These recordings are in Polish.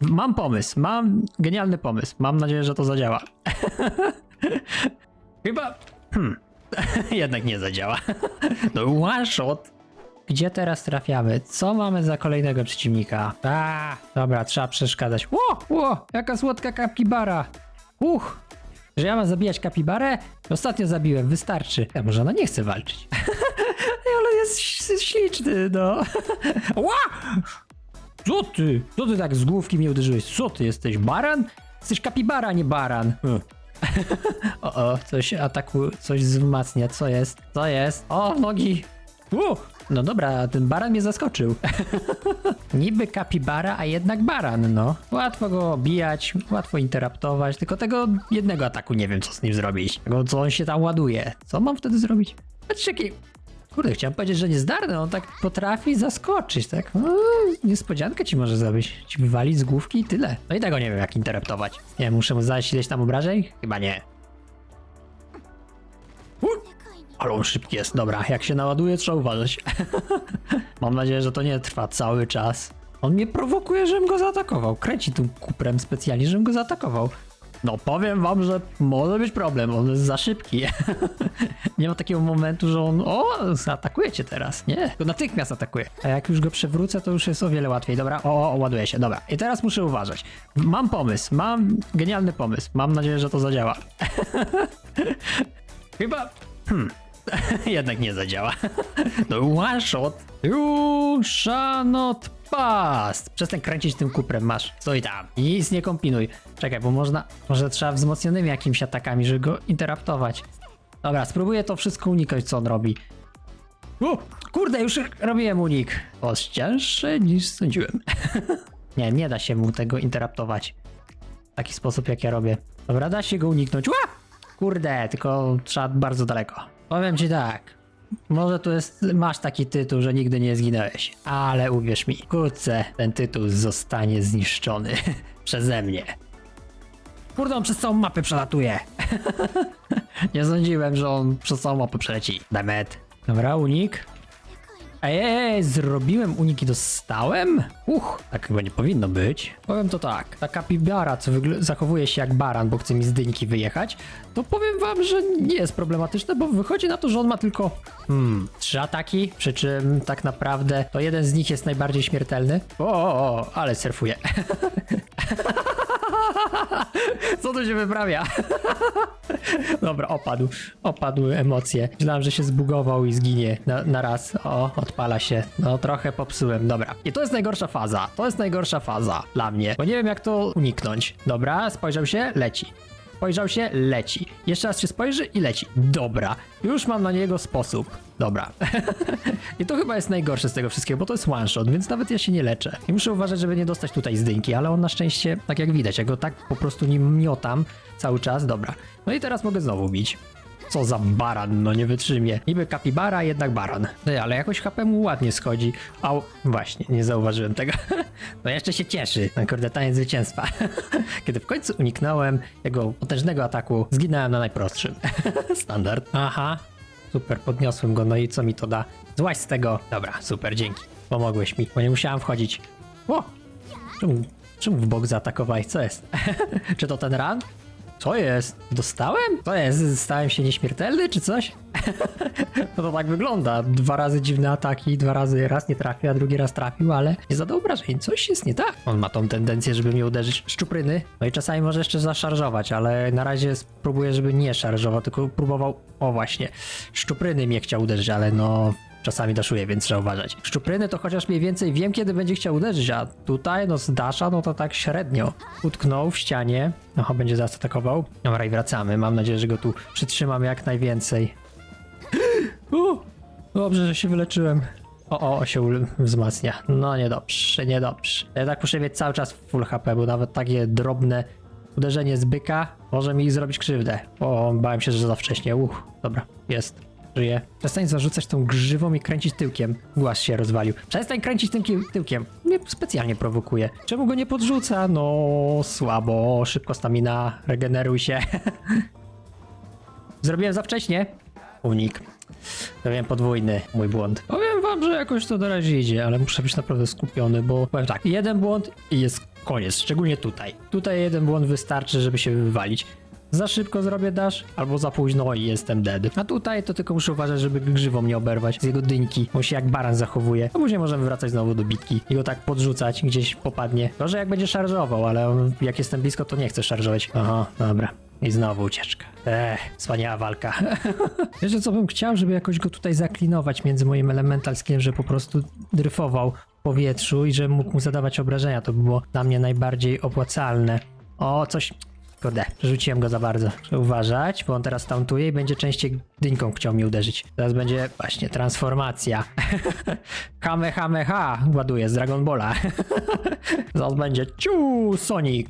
Mam pomysł, mam genialny pomysł. Mam nadzieję, że to zadziała. Chyba. Hmm. Jednak nie zadziała. No one shot. Gdzie teraz trafiamy? Co mamy za kolejnego przeciwnika? A, dobra, trzeba przeszkadzać. Ło, ło, jaka słodka kapibara. Uch, że ja mam zabijać kapibarę? Ostatnio zabiłem, wystarczy. Ja może ona nie chce walczyć. Ale jest ś- śliczny, no. Ła! Co ty? Co ty tak z główki mnie uderzyłeś? Co ty jesteś? Baran? Jesteś kapibara, nie baran. Hmm. o, o, coś ataku, coś wzmacnia. Co jest? Co jest? O, nogi! U! No dobra, ten baran mnie zaskoczył. Niby kapibara, a jednak baran, no. Łatwo go bijać, łatwo interaptować, tylko tego jednego ataku nie wiem, co z nim zrobić. Co on się tam ładuje. Co mam wtedy zrobić? Patrzcie, jaki... Kurde, chciałem powiedzieć, że niezdarny, on tak potrafi zaskoczyć, tak? No, niespodziankę ci może zrobić. Ci wywalić z główki i tyle. No i tego nie wiem, jak interaptować. Nie wiem, muszę mu zadać ileś tam obrażeń? Chyba nie. Ale on szybki jest. Dobra, jak się naładuje, trzeba uważać. Mam nadzieję, że to nie trwa cały czas. On mnie prowokuje, żebym go zaatakował. Kręci tym kuprem specjalnie, żebym go zaatakował. No powiem wam, że może być problem, on jest za szybki. nie ma takiego momentu, że on, o, zaatakuje cię teraz. Nie, to natychmiast atakuje. A jak już go przewrócę, to już jest o wiele łatwiej. Dobra, o, o, ładuje się, dobra. I teraz muszę uważać. Mam pomysł, mam genialny pomysł. Mam nadzieję, że to zadziała. Chyba... Hmm. Jednak nie zadziała. No one shot. You shall not pass. Przestań kręcić tym kuprem, masz. Stoi tam. Nic nie kombinuj. Czekaj, bo można... Może trzeba wzmocnionymi jakimiś atakami, żeby go interaptować. Dobra, spróbuję to wszystko unikać, co on robi. O, kurde, już robiłem unik. O, niż sądziłem. nie, nie da się mu tego interaptować. W taki sposób, jak ja robię. Dobra, da się go uniknąć. Ła! Kurde, tylko trzeba bardzo daleko. Powiem ci tak. Może tu jest, masz taki tytuł, że nigdy nie zginąłeś, ale uwierz mi, wkrótce ten tytuł zostanie zniszczony przeze mnie. Kurde, on przez całą mapę przelatuje. nie sądziłem, że on przez całą mapę przeleci. Demet. Dobra, unik. Ej, zrobiłem unik i dostałem? Uch, tak chyba nie powinno być. Powiem to tak, ta kapibara, co zachowuje się jak baran, bo chce mi z dyńki wyjechać, to powiem wam, że nie jest problematyczne, bo wychodzi na to, że on ma tylko hmm, trzy ataki, przy czym tak naprawdę to jeden z nich jest najbardziej śmiertelny. O, o, o ale surfuje. Co tu się wyprawia? Dobra, opadł. Opadły emocje. Myślałem, że się zbugował i zginie na, na raz. O, odpala się. No, trochę popsułem. Dobra. I to jest najgorsza faza. To jest najgorsza faza dla mnie, bo nie wiem, jak to uniknąć. Dobra, spojrzał się, leci. Spojrzał się, leci. Jeszcze raz się spojrzy i leci. Dobra. Już mam na niego sposób. Dobra. I to chyba jest najgorsze z tego wszystkiego, bo to jest one shot, więc nawet ja się nie leczę. I muszę uważać, żeby nie dostać tutaj z dynki, ale on na szczęście, tak jak widać, ja go tak po prostu nim miotam cały czas. Dobra. No i teraz mogę znowu bić. Co za baran, no nie wytrzymie. Niby kapibara, jednak baran. No, ale jakoś HP mu ładnie schodzi. Au, właśnie, nie zauważyłem tego. No jeszcze się cieszy. No kurde, taniec zwycięstwa. Kiedy w końcu uniknąłem jego potężnego ataku, zginąłem na najprostszym. Standard. Aha, super, podniosłem go, no i co mi to da? Złaź z tego. Dobra, super, dzięki. Pomogłeś mi, bo nie musiałem wchodzić. O! Czemu, czemu w bok zaatakowałeś? Co jest? Czy to ten ran? Co jest? Dostałem? Co jest? Stałem się nieśmiertelny czy coś? no to tak wygląda. Dwa razy dziwne ataki, dwa razy raz nie trafił, a drugi raz trafił, ale nie zada obrażeń. Coś jest nie tak. On ma tą tendencję, żeby mnie uderzyć szczupryny. No i czasami może jeszcze zaszarżować, ale na razie spróbuję, żeby nie szarżował, tylko próbował, o właśnie, szczupryny mnie chciał uderzyć, ale no czasami daszuje, więc trzeba uważać. Szczupryny to chociaż mniej więcej wiem, kiedy będzie chciał uderzyć, a tutaj, no z dasza, no to tak średnio. Utknął w ścianie. Oho, będzie zaraz atakował. Dobra, i wracamy. Mam nadzieję, że go tu przytrzymam jak najwięcej. U, dobrze, że się wyleczyłem. O, o, się wzmacnia. No niedobrze, niedobrze. Ja tak muszę mieć cały czas full HP, bo nawet takie drobne uderzenie z byka może mi zrobić krzywdę. O, bałem się, że za wcześnie. Uch, dobra, jest. Żyje. Przestań zarzucać tą grzywą i kręcić tyłkiem. Głaz się rozwalił. Przestań kręcić tym ki- tyłkiem. Mnie specjalnie prowokuje. Czemu go nie podrzuca? No, słabo. Szybko stamina. Regeneruj się. Zrobiłem za wcześnie. Unik. Zrobiłem podwójny mój błąd. Powiem wam, że jakoś to na razie idzie, ale muszę być naprawdę skupiony, bo powiem tak, jeden błąd i jest koniec, szczególnie tutaj. Tutaj jeden błąd wystarczy, żeby się wywalić. Za szybko zrobię dash, albo za późno i jestem dead. A tutaj to tylko muszę uważać, żeby grzywą nie oberwać z jego dyńki, bo się jak baran zachowuje. A później możemy wracać znowu do bitki i go tak podrzucać, gdzieś popadnie. Gorzej jak będzie szarżował, ale jak jestem blisko, to nie chcę szarżować. Aha, dobra. I znowu ucieczka. Ech, wspaniała walka. Wiecie co bym chciał, żeby jakoś go tutaj zaklinować między moim elemental skillem, że po prostu dryfował w powietrzu i że mógł mu zadawać obrażenia. To by było dla mnie najbardziej opłacalne. O, coś... Kurde, rzuciłem go za bardzo. Uważać, bo on teraz tauntuje i będzie częściej dynką chciał mi uderzyć. Teraz będzie właśnie transformacja. Kamehameha ładuje z Dragon Balla. Zaraz będzie ciu Sonic.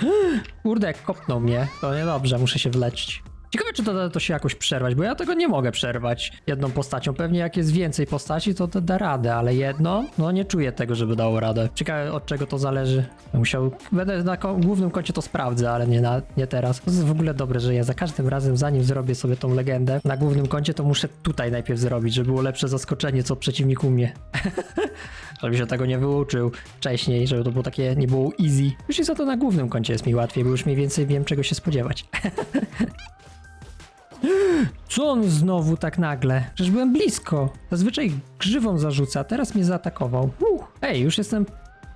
Kurde, kopnął mnie. To niedobrze, muszę się wleczyć. Ciekawe, czy to da to się jakoś przerwać, bo ja tego nie mogę przerwać jedną postacią. Pewnie jak jest więcej postaci, to to da radę, ale jedno, no nie czuję tego, żeby dało radę. Ciekawe, od czego to zależy. Musiał, będę na ko- głównym koncie to sprawdzę, ale nie, na, nie teraz. To jest w ogóle dobre, że ja za każdym razem, zanim zrobię sobie tą legendę na głównym koncie, to muszę tutaj najpierw zrobić, żeby było lepsze zaskoczenie, co przeciwnik u mnie. żeby się tego nie wyuczył wcześniej, żeby to było takie, nie było easy. Już i za to na głównym koncie jest mi łatwiej, bo już mniej więcej wiem, czego się spodziewać. Co on znowu tak nagle? Przecież byłem blisko. Zazwyczaj grzywą zarzuca, teraz mnie zaatakował. Uh, ej, już jestem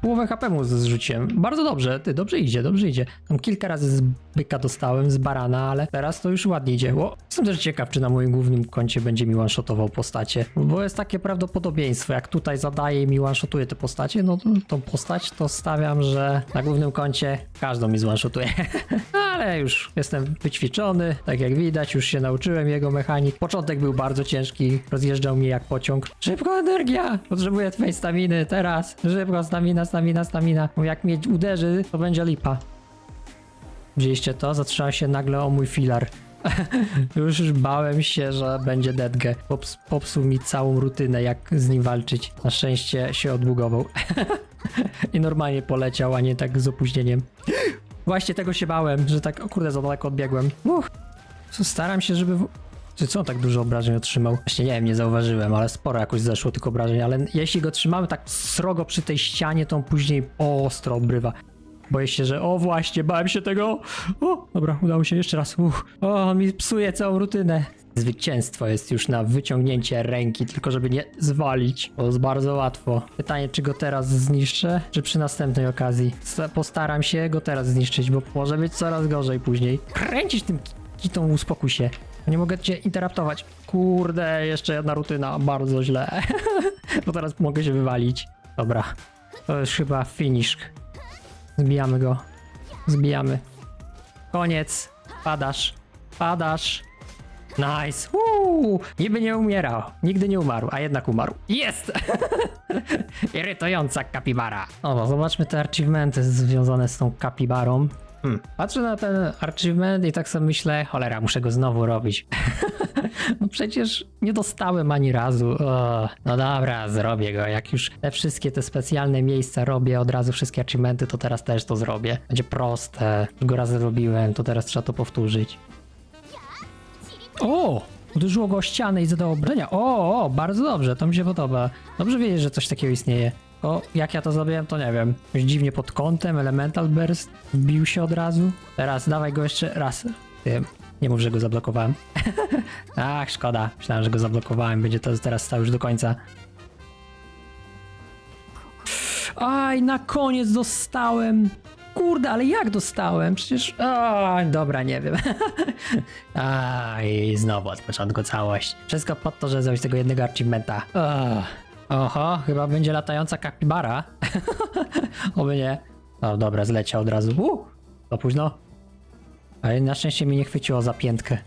połowę HP mu zrzuciłem. Bardzo dobrze, ty, dobrze idzie, dobrze idzie. Tam kilka razy z byka dostałem, z barana, ale teraz to już ładnie idzie. O, jestem też ciekaw, czy na moim głównym koncie będzie mi one-shotował postacie. Bo jest takie prawdopodobieństwo, jak tutaj zadaje i mi one-shotuje te postacie, no to tą postać to stawiam, że na głównym koncie każdą mi zone-shotuje. ale już jestem wyćwiczony, tak jak widać, już się nauczyłem jego mechanik. Początek był bardzo ciężki, rozjeżdżał mnie jak pociąg. Szybko energia! Potrzebuję twojej staminy, teraz! Szybko, stamina, stamina, stamina. Bo jak mnie uderzy, to będzie lipa. Widzieliście to? Zatrzymał się nagle o mój filar. już, bałem się, że będzie deadge. Pops, popsuł mi całą rutynę, jak z nim walczyć. Na szczęście się odbugował. I normalnie poleciał, a nie tak z opóźnieniem. Właśnie tego się bałem, że tak, o kurde, za daleko odbiegłem. Uch. Staram się, żeby... Czy co on tak dużo obrażeń otrzymał? Właśnie nie wiem, nie zauważyłem, ale sporo jakoś zeszło tych obrażeń, ale jeśli go trzymamy tak srogo przy tej ścianie, to on później ostro obrywa. Boję się, że o właśnie, bałem się tego. O, dobra, udało się jeszcze raz. Uch. O, on mi psuje całą rutynę. Zwycięstwo jest już na wyciągnięcie ręki, tylko żeby nie zwalić. To jest bardzo łatwo. Pytanie, czy go teraz zniszczę, czy przy następnej okazji. Postaram się go teraz zniszczyć, bo może być coraz gorzej później. Kręcić tym kitą, uspokój się. Nie mogę cię interaptować. Kurde, jeszcze jedna rutyna, bardzo źle. bo teraz mogę się wywalić. Dobra, to jest chyba finish. Zbijamy go. Zbijamy. Koniec. Padasz. Padasz. Nice. Uuu, niby nie umierał. Nigdy nie umarł, a jednak umarł. Jest! Irytująca kapibara. No, zobaczmy te achievementy związane z tą kapibarą. Hmm. Patrzę na ten achievement i tak sobie myślę, cholera, muszę go znowu robić. no przecież nie dostałem ani razu. O, no dobra, zrobię go. Jak już te wszystkie te specjalne miejsca robię, od razu wszystkie achievementy, to teraz też to zrobię. Będzie proste. Już go raz zrobiłem, to teraz trzeba to powtórzyć. O! Uderzyło go o ścianę i zadało obrażenia. O, o, bardzo dobrze, to mi się podoba. Dobrze wiedzieć, że coś takiego istnieje. O, jak ja to zrobiłem, to nie wiem. Jakoś dziwnie pod kątem, Elemental Burst wbił się od razu. Teraz dawaj go jeszcze raz. Ty, nie mów, że go zablokowałem. Ach, szkoda. Myślałem, że go zablokowałem. Będzie to teraz stał już do końca. Aj, na koniec dostałem. Kurde, ale jak dostałem? Przecież. Aj, dobra, nie wiem. Aj, znowu od początku całość. Wszystko po to, żeby zrobić tego jednego achievementa. Ach. Oho, chyba będzie latająca kapibara. Oby nie. O, dobra, zleciał od razu. Uh, za późno. Ale na szczęście mi nie chwyciło za piętkę.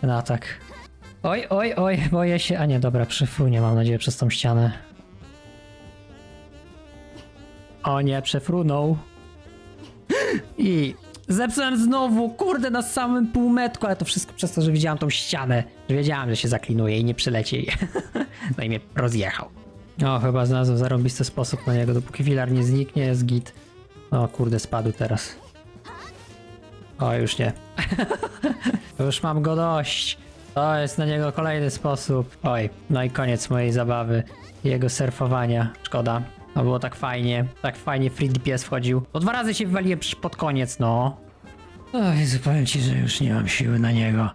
Ten atak. Oj, oj, oj, boję się. A nie, dobra, przyfrunie, mam nadzieję, przez tą ścianę. O nie, przefrunął. I zepsułem znowu, kurde, na samym półmetku, ale to wszystko przez to, że widziałam tą ścianę. Że wiedziałam, że się zaklinuje i nie przyleci. no i mnie rozjechał. O, chyba znalazłem zarąbisty sposób na niego, dopóki filar nie zniknie, jest git. O kurde, spadł teraz. O, już nie. już mam go dość. To jest na niego kolejny sposób. Oj, no i koniec mojej zabawy. Jego surfowania. Szkoda. To było tak fajnie, tak fajnie Free DPS wchodził. To dwa razy się wywaliłem pod koniec, no. O Jezu, powiem ci, że już nie mam siły na niego.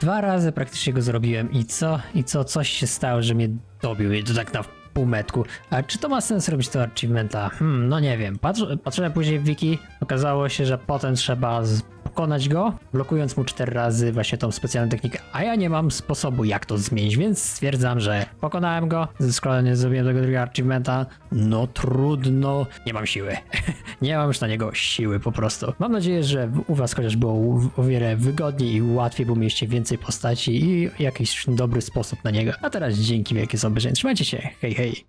Dwa razy praktycznie go zrobiłem i co? I co? Coś się stało, że mnie dobił i to tak na półmetku. A czy to ma sens robić to achievementa? Hmm, no nie wiem. Patrz, patrzyłem później w wiki, okazało się, że potem trzeba z, pokonać go, blokując mu cztery razy właśnie tą specjalną technikę. A ja nie mam sposobu jak to zmienić, więc stwierdzam, że pokonałem go, skoro nie zrobiłem tego drugiego achievementa, no trudno, nie mam siły. nie mam już na niego siły po prostu. Mam nadzieję, że u was chociaż było o wiele wygodniej i łatwiej, bo mieliście więcej postaci i jakiś dobry sposób na niego. A teraz dzięki wielkie za obejrzenie. Trzymajcie się, hej hej.